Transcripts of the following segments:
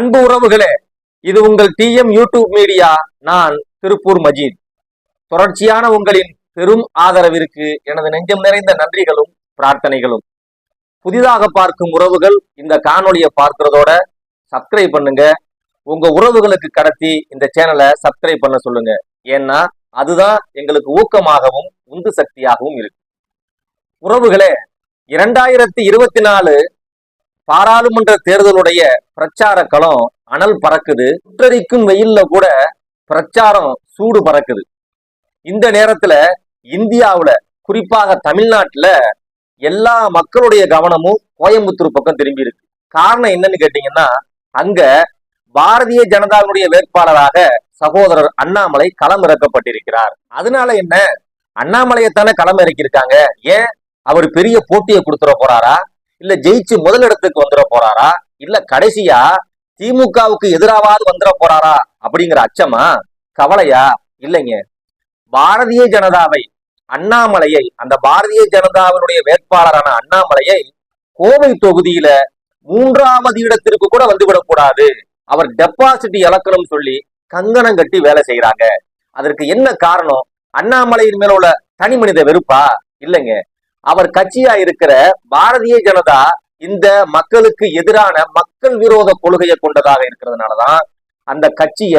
அன்பு உறவுகளே இது உங்கள் டிஎம் யூடியூப் மீடியா நான் திருப்பூர் மஜீத். தொடர்ச்சியான உங்களின் பெரும் ஆதரவிற்கு எனது நெஞ்சம் நிறைந்த நன்றிகளும் பிரார்த்தனைகளும். புதிதாக பார்க்கும் உறவுகள் இந்த காணொலியை பார்க்கிறதோட சப்ஸ்கிரைப் பண்ணுங்க. உங்க உறவுகளுக்கு கடத்தி இந்த சேனலை சப்ஸ்கிரைப் பண்ண சொல்லுங்க. ஏன்னா அதுதான் எங்களுக்கு ஊக்கமாகவும் உந்து சக்தியாகவும் இருக்கு. உறவுகளே இரண்டாயிரத்தி இருபத்தி நாலு பாராளுமன்ற தேர்தலுடைய பிரச்சார களம் அனல் பறக்குது. சுட்டரிக்கும் வெயில்ல கூட பிரச்சாரம் சூடு பறக்குது. இந்த நேரத்துல இந்தியாவுல குறிப்பாக தமிழ்நாட்டுல எல்லா மக்களுடைய கவனமும் கோயம்புத்தூர் பக்கம் திரும்பி இருக்கு. காரணம் என்னன்னு கேட்டீங்கன்னா அங்க பாரதிய ஜனதாவுடைய வேட்பாளராக சகோதரர் அண்ணாமலை களம் இறக்கப்பட்டிருக்கிறார் அதனால என்ன? அண்ணாமலையைத்தானே களம் இறக்கியிருக்காங்க ஏன்? அவர் பெரிய போட்டியை கொடுத்துட போறாரா? இல்ல ஜெயிச்சு முதலிடத்துக்கு வந்துட போறாரா? இல்ல கடைசியா திமுகவுக்கு எதிராவது வந்துட போறாரா? அப்படிங்கிற அச்சமா? கவலையா? இல்லைங்க. பாரதிய ஜனதாவை அண்ணாமலையை அந்த பாரதிய ஜனதாவினுடைய வேட்பாளரான அண்ணாமலையை கோவை தொகுதியில மூன்றாவது இடத்திற்கு கூட வந்துவிடக்கூடாது அவர் டெபாசிட் இழக்கணும் சொல்லி கங்கணம் கட்டி வேலை செய்யறாங்க அதற்கு என்ன காரணம்? அண்ணாமலையின் மேல உள்ள தனி மனித வெறுப்பா? இல்லைங்க. அவர் கட்சியா இருக்கிற பாரதிய ஜனதா இந்த மக்களுக்கு எதிரான மக்கள் விரோத கொள்கையை கொண்டதாக இருக்கிறதுனாலதான் அந்த கட்சிய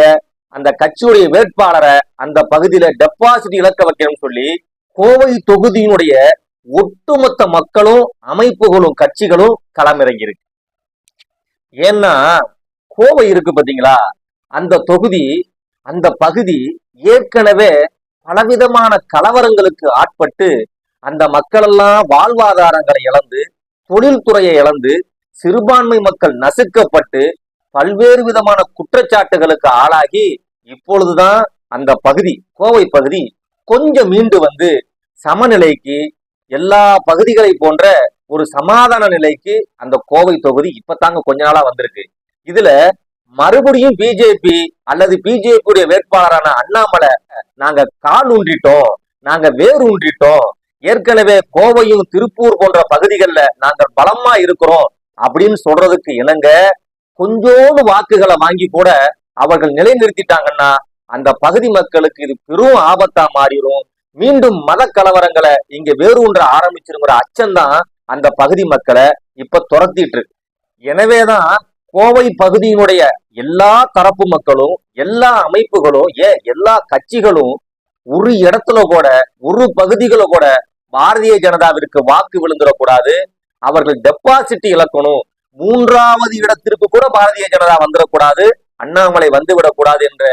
அந்த கட்சியுடைய வேட்பாளரை அந்த பகுதியில டெபாசிட் இழக்க வைக்கணும்னு சொல்லி கோவை தொகுதியினுடைய ஒட்டுமொத்த மக்களும் அமைப்புகளும் கட்சிகளும் களமிறங்கி இருக்கு ஏன்னா கோவை இருக்கு பாத்தீங்களா? அந்த தொகுதி அந்த பகுதி ஏற்கனவே பலவிதமான கலவரங்களுக்கு ஆட்பட்டு அந்த மக்களெல்லாம் வாழ்வாதாரங்களை இழந்து தொழில்துறையை இழந்து சிறுபான்மை மக்கள் நசுக்கப்பட்டு பல்வேறு விதமான குற்றச்சாட்டுகளுக்கு ஆளாகி இப்பொழுதுதான் அந்த பகுதி கோவை பகுதி கொஞ்சம் மீண்டு வந்து சமநிலைக்கு எல்லா பகுதிகளை போன்ற ஒரு சமாதான நிலைக்கு அந்த கோவை தொகுதி இப்பதாங்க கொஞ்ச நாளா வந்திருக்கு. இதுல மறுபடியும் பிஜேபி அல்லது பிஜேபியுடைய வேட்பாளரான அண்ணாமலை நாங்க கால் ஊன்றிட்டோம் நாங்க வேர் ஊன்றிட்டோம் ஏற்கனவே கோவையும் திருப்பூர் போன்ற பகுதிகளில் நாங்கள் பலமா இருக்கிறோம் அப்படின்னு சொல்றதுக்கு இணங்க கொஞ்சோண்டு வாக்குகளை வாங்கி கூட அவர்கள் நிலைநிறுத்திட்டாங்கன்னா அந்த பகுதி மக்களுக்கு இது பெரும் ஆபத்தா மாறிடும். மீண்டும் மத கலவரங்களை இங்க வேரூன்ற ஆரம்பிச்சிருங்கிற அச்சம்தான் அந்த பகுதி மக்களை இப்ப துரத்திட்டு இருக்கு. எனவேதான் கோவை பகுதியினுடைய எல்லா தரப்பு மக்களும் எல்லா அமைப்புகளும் ஏன் எல்லா கட்சிகளும் ஒரு இடத்துல கூட ஒரு பகுதிகளை கூட பாரதிய ஜனதாவிற்கு வாக்கு விழுந்துடக்கூடாது. அவர்கள் டெபாசிட் இழக்கணும். மூன்றாவது இடத்திற்கு கூட பாரதிய ஜனதா வந்துடக்கூடாது. அண்ணாமலை வந்து விடக்கூடாது என்ற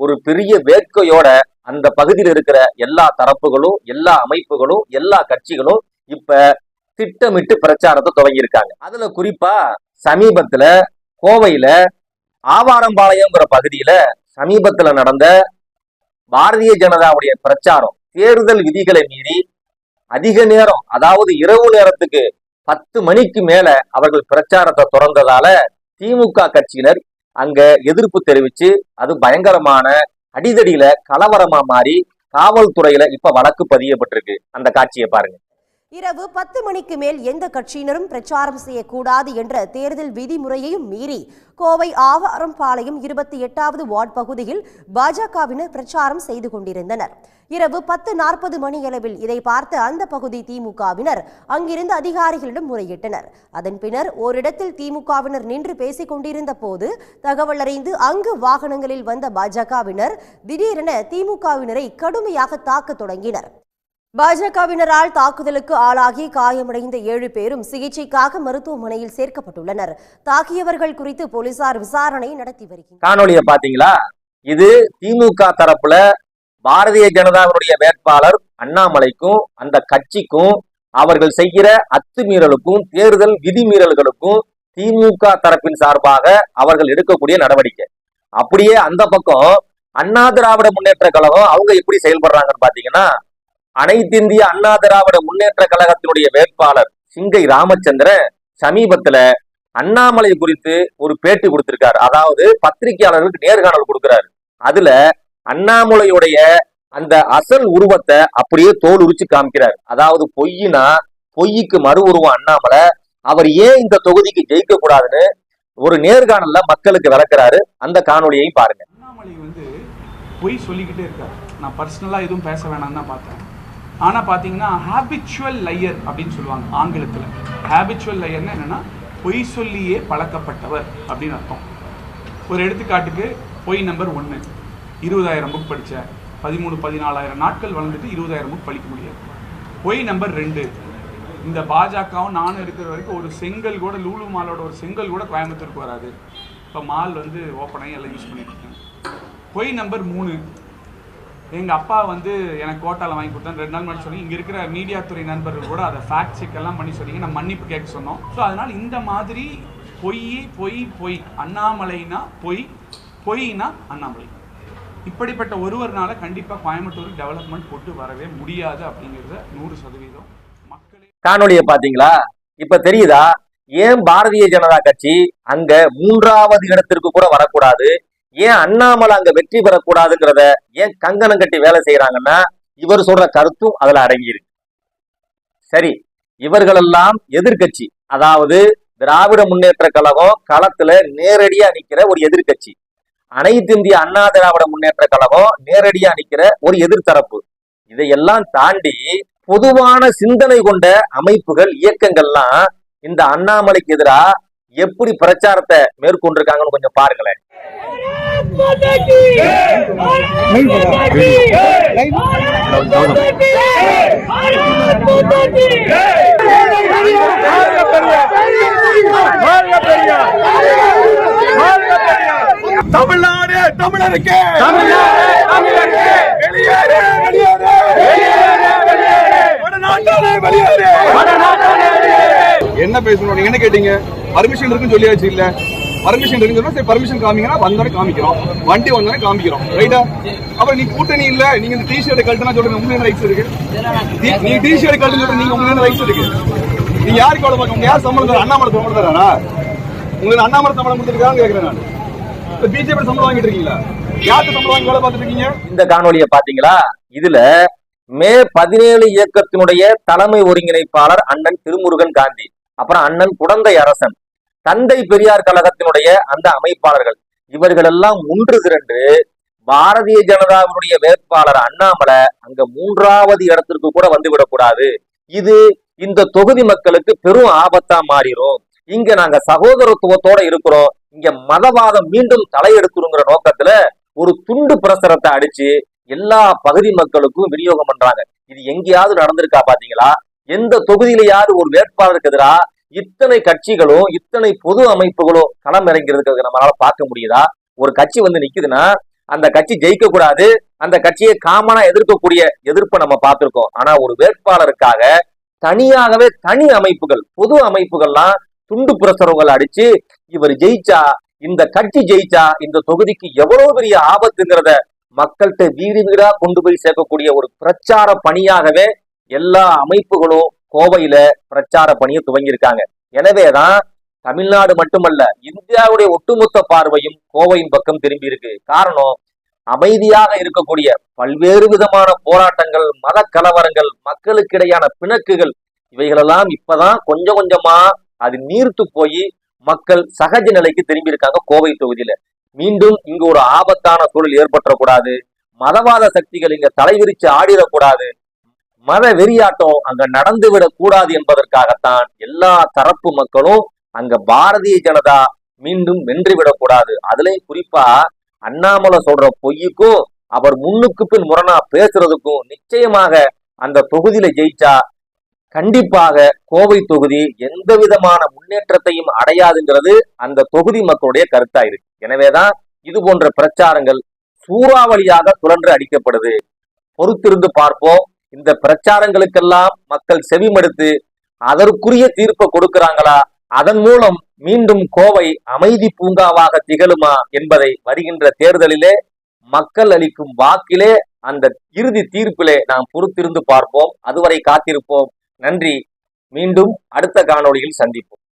ஒரு பெரிய வேட்கையோட அந்த பகுதியில் இருக்கிற எல்லா தரப்புகளும் எல்லா அமைப்புகளும் எல்லா கட்சிகளும் இப்ப திட்டமிட்டு பிரச்சாரத்தை தொடங்கியிருக்காங்க அதுல குறிப்பா சமீபத்துல கோவையில ஆவாரம்பாளையம்ங்கிற பகுதியில சமீபத்துல நடந்த பாரதிய ஜனதாவுடைய பிரச்சாரம் தேர்தல் விதிகளை மீறி அதிக நேரம் அதாவது இரவு நேரத்துக்கு பத்து மணிக்கு மேல அவர்கள் பிரச்சாரத்தை தொடர்ந்ததால திமுக கட்சியினர் அங்க எதிர்ப்பு தெரிவிச்சு அது பயங்கரமான அடிதடியில கலவரமா மாறி காவல்துறையில இப்ப வழக்கு பதியப்பட்டிருக்கு. அந்த காட்சியை பாருங்க. இரவு பத்து மணிக்கு மேல் எந்த கட்சியினரும் பிரச்சாரம் செய்யக்கூடாது என்ற தேர்தல் விதிமுறையையும் மீறி கோவை ஆவாரம்பாளையம் இருபத்தி எட்டாவது வார்டு பகுதியில் பாஜகவினர் பிரச்சாரம் செய்து கொண்டிருந்தனர். இரவு பத்து நாற்பது மணியளவில் இதை பார்த்த அந்த பகுதி திமுகவினர் அங்கிருந்த அதிகாரிகளிடம் முறையிட்டனர். அதன் பின்னர் ஓரிடத்தில் திமுகவினர் நின்று பேசிக் கொண்டிருந்த போது தகவல் அறிந்து அங்கு வாகனங்களில் வந்த பாஜகவினர் திடீரென திமுகவினரை கடுமையாக தாக்கத் தொடங்கினர். பாஜகவினரால் தாக்குதலுக்கு ஆளாகி காயமடைந்த ஏழு பேரும் சிகிச்சைக்காக மருத்துவமனையில் சேர்க்கப்பட்டுள்ளனர். தாக்கியவர்கள் குறித்து போலீசார் விசாரணை நடத்தி வருகிறார் காணொலியை பாத்தீங்களா இது திமுக தரப்புல பாரதிய ஜனதாவினுடைய வேட்பாளர் அண்ணாமலைக்கும் அந்த கட்சிக்கும் அவர்கள் செய்கிற அத்துமீறலுக்கும் தேர்தல் விதிமீறல்களுக்கும் திமுக தரப்பின் சார்பாக அவர்கள் எடுக்கக்கூடிய நடவடிக்கை. அப்படியே அந்த பக்கம் அண்ணா திராவிட முன்னேற்ற கழகம் அவங்க எப்படி செயல்படுறாங்கன்னு பாத்தீங்கன்னா அனைத்திந்திய அண்ணா திராவிட முன்னேற்ற கழகத்தினுடைய வேட்பாளர் சிங்கை ராமச்சந்திரன் சமீபத்துல அண்ணாமலை குறித்து ஒரு பேட்டி கொடுத்திருக்காரு. அதாவது பத்திரிகையாளர்களுக்கு நேர்காணல் கொடுக்கிறாரு. அதுல அண்ணாமலையுடைய அந்த அசல் உருவத்தை அப்படியே தோல் உரிச்சு காமிக்கிறார். அதாவது பொய்னா பொய்க்கு மறு உருவம் அண்ணாமலை. அவர் ஏன் இந்த தொகுதிக்கு ஜெயிக்க கூடாதுன்னு ஒரு நேர்காணல்ல மக்களுக்கு விளக்குறாரு. அந்த காணொலியையும் பாருங்க. அண்ணாமலை வந்து பொய் சொல்லிக்கிட்டே இருக்காரு. நான் பர்சனலா எதுவும் பேச வேணாம்னு தான் பார்த்தேன். ஆனால் பார்த்தீங்கன்னா ஹேபிச்சுவல் லையர் அப்படின்னு சொல்லுவாங்க ஆங்கிலத்தில். ஹேபிச்சுவல் லையர்னா என்னென்னா பொய் சொல்லியே பழக்கப்பட்டவர் அப்படின்னு அர்த்தம். ஒரு எடுத்துக்காட்டுக்கு பொய் நம்பர் ஒன்று இருபதாயிரம் புக் படித்த பதிமூணு பதினாலாயிரம் நாட்கள் வளர்ந்துட்டு இருபதாயிரம் புக் படிக்க முடியாது. பொய் நம்பர் ரெண்டு. இந்த பாஜகவும் நானும் இருக்கிற வரைக்கும் ஒரு செங்கல் கூட லூலு மாலோட ஒரு செங்கல் கூட கோயம்புத்தூருக்கு வராது. இப்போ மால் வந்து ஓப்பன் ஆகி எல்லாம் யூஸ் பண்ணிட்டு இருக்கேன். பொய் நம்பர் மூணு. எங்கள் அப்பா வந்து எனக்கு கோட்டாவில் வாங்கி கொடுத்தாங்க ரெண்டு நாள் முன்னாடி சொன்னீங்க. இங்கே இருக்கிற மீடியா துறை நண்பர்கள் கூட அதை ஃபேக்ட் செக் எல்லாம் பண்ணி சொன்னீங்க. நான் மன்னிப்பு கேட்க சொன்னோம். ஸோ அதனால் இந்த மாதிரி பொய் பொய் பொய் அண்ணாமலைனா பொய் பொய்னா அண்ணாமலை. இப்படிப்பட்ட ஒருவர்னால கண்டிப்பாக கோயம்புத்தூருக்கு டெவலப்மெண்ட் கொண்டு வரவே முடியாது அப்படிங்கிறத நூறு சதவீதம் மக்களே காணொலியை பாத்தீங்களா இப்ப தெரியுதா? ஏன் பாரதிய ஜனதா கட்சி அங்க மூன்றாவது இடத்திற்கு கூட வரக்கூடாது? ஏன் அண்ணாமலை அங்க வெற்றி பெறக்கூடாதுங்கிறத ஏன் கங்கணம் கட்டி வேலை செய்யறாங்கன்னா இவர் சொல்ற கருத்தும் அதுல அடங்கியிருக்கு. சரி இவர்களெல்லாம் எதிர்க்கட்சி. அதாவது திராவிட முன்னேற்ற கழகம் களத்துல நேரடியா நிக்கிற ஒரு எதிர்க்கட்சி. அனைத்து இந்திய அண்ணா திராவிட முன்னேற்ற கழகம் நேரடியா நிக்கிற ஒரு எதிர்த்தரப்பு. இதையெல்லாம் தாண்டி பொதுவான சிந்தனை கொண்ட அமைப்புகள் இயக்கங்கள்லாம் இந்த அண்ணாமலைக்கு எதிரா எப்படி பிரச்சாரத்தை மேற்கொண்டிருக்காங்கன்னு கொஞ்சம் பாருங்களேன். தமிழ்நாடு தமிழருக்கு! வெளியேறு வெளியேறு வெளியேறு! வெளியேறு! என்ன பேசணும்? நீங்க என்ன கேட்டீங்க? பர்மிஷன் இருக்குன்னு சொல்லியாச்சு இல்ல? பர்மிஷன் இருக்குன்னு சொன்னா சரி பர்மிஷன் காமிங்கன்னா வந்தானே காமிக்கிறோம். வண்டி வந்தானே காமிக்கிறோம். ரைட்டா அப்புறம் நீ கூட்டணி இல்ல நீங்க இந்த டி ஷர்ட் கழட்டினா சொல்றீங்க உங்களுக்கு ரைட்ஸ் இருக்கு? நீ- நீ டி ஷர்ட் கழட்டு சொல்ற நீங்க உங்களுக்கு என்ன ரைட்ஸ் இருக்கு? நீ யாருக்கு அவ்வளவு பார்க்க உங்க யார் சம்பளம் தர அண்ணாமலை சம்பளம் தரானா உங்களுக்கு அண்ணாமலை சம்பளம் கொடுத்துருக்கான்னு கேக்குறேன் நான். இப்ப பிஜேபி சம்பளம் வாங்கிட்டு இருக்கீங்களா யாருக்கு சம்பளம் வாங்கி வேலை பார்த்துட்டு இருக்கீங்க? இந்த காணொலியை பாத்தீங்களா இதுல மே பதினேழு இயக்கத்தினுடைய தலைமை ஒருங்கிணைப்பாளர் அண்ணன் திருமுருகன் காந்தி. அப்புறம் அண்ணன் குடந்தை அரசன் தந்தை பெரியார் கழகத்தினுடைய அந்த அமைப்பாளர்கள் இவர்கள் எல்லாம் ஒன்று திரண்டு பாரதிய ஜனதாவினுடைய வேட்பாளர் அண்ணாமலை அங்க மூன்றாவது இடத்திற்கு கூட வந்து விடக்கூடாது. இது இந்த தொகுதி மக்களுக்கு பெரும் ஆபத்தா மாறிடும் இங்க நாங்க சகோதரத்துவத்தோட இருக்கிறோம். இங்க மதவாதம் மீண்டும் தலையெடுத்துருங்கிற நோக்கத்துல ஒரு துண்டு பிரசரத்தை அடிச்சு எல்லா பகுதி மக்களுக்கும் விநியோகம் பண்றாங்க. இது எங்கேயாவது நடந்திருக்கா பாத்தீங்களா? எந்த தொகுதியிலையாவது ஒரு வேட்பாளருக்கு எதிராக இத்தனை கட்சிகளும் இத்தனை பொது அமைப்புகளும் களம் இறங்கிறதுக்கு நம்மளால பார்க்க முடியுதா? ஒரு கட்சி வந்து நிக்குதுன்னா அந்த கட்சி ஜெயிக்க கூடாது அந்த கட்சியை காமனா எதிர்க்கக்கூடிய எதிர்ப்பை நம்ம பார்த்திருக்கோம். ஆனா ஒரு வேட்பாளருக்காக தனியாகவே தனி அமைப்புகள் பொது அமைப்புகள்லாம் துண்டு பிரசுரங்கள் அடிச்சு இவர் ஜெயிச்சா இந்த கட்சி ஜெயிச்சா இந்த தொகுதிக்கு எவ்வளவு பெரிய ஆபத்துங்கிறத மக்கள்கிட்ட வீடு வீடா கொண்டு போய் சேர்க்கக்கூடிய ஒரு பிரச்சார பணியாகவே எல்லா அமைப்புகளும் கோவையில பிரச்சார பணியை துவங்கியிருக்காங்க. எனவேதான் தமிழ்நாடு மட்டுமல்ல இந்தியாவுடைய ஒட்டுமொத்த பார்வையும் கோவையின் பக்கம் திரும்பி இருக்கு காரணம் அமைதியாக இருக்கக்கூடிய பல்வேறு விதமான போராட்டங்கள் மத கலவரங்கள் மக்களுக்கிடையான பிணக்குகள் இவைகளெல்லாம் இப்பதான் கொஞ்சம் கொஞ்சமா அது நீர்த்து போய் மக்கள் சகஜ நிலைக்கு திரும்பி இருக்காங்க கோவை தொகுதியில. மீண்டும் இங்கு ஒரு ஆபத்தான சூழல் ஏற்பட்டுறக்கூடாது. மதவாத சக்திகள் இங்க தலைவிரிச்சு ஆடிடக்கூடாது. மத வெறியாட்டம் அங்க நடந்து விடக் கூடாது என்பதற்காகத்தான் எல்லா தரப்பு மக்களும் அங்க பாரதிய ஜனதா மீண்டும் வென்று விடக்கூடாது அதுலயும் குறிப்பா அண்ணாமலை சொல்ற பொய்யுக்கும் அவர் முன்னுக்கு பின் முரணா பேசுறதுக்கும் நிச்சயமாக அந்த தொகுதியில ஜெயிச்சா கண்டிப்பாக கோவை தொகுதி எந்த விதமான முன்னேற்றத்தையும் அடையாதுங்கிறது அந்த தொகுதி மக்களுடைய கருத்தா இருக்கு எனவேதான் இது போன்ற பிரச்சாரங்கள் சூறாவளியாக சுழன்று அடிக்கப்படுது. பொறுத்திருந்து பார்ப்போம். இந்த பிரச்சாரங்களுக்கெல்லாம் மக்கள் செவிமடுத்து அதற்குரிய தீர்ப்பை கொடுக்கிறாங்களா? அதன் மூலம் மீண்டும் கோவை அமைதி பூங்காவாக திகழுமா என்பதை வருகின்ற தேர்தலிலே மக்கள் அளிக்கும் வாக்கிலே அந்த இறுதி தீர்ப்பிலே நாம் பொறுத்திருந்து பார்ப்போம். அதுவரை காத்திருப்போம். நன்றி. மீண்டும் அடுத்த காணொளியில் சந்திப்போம்.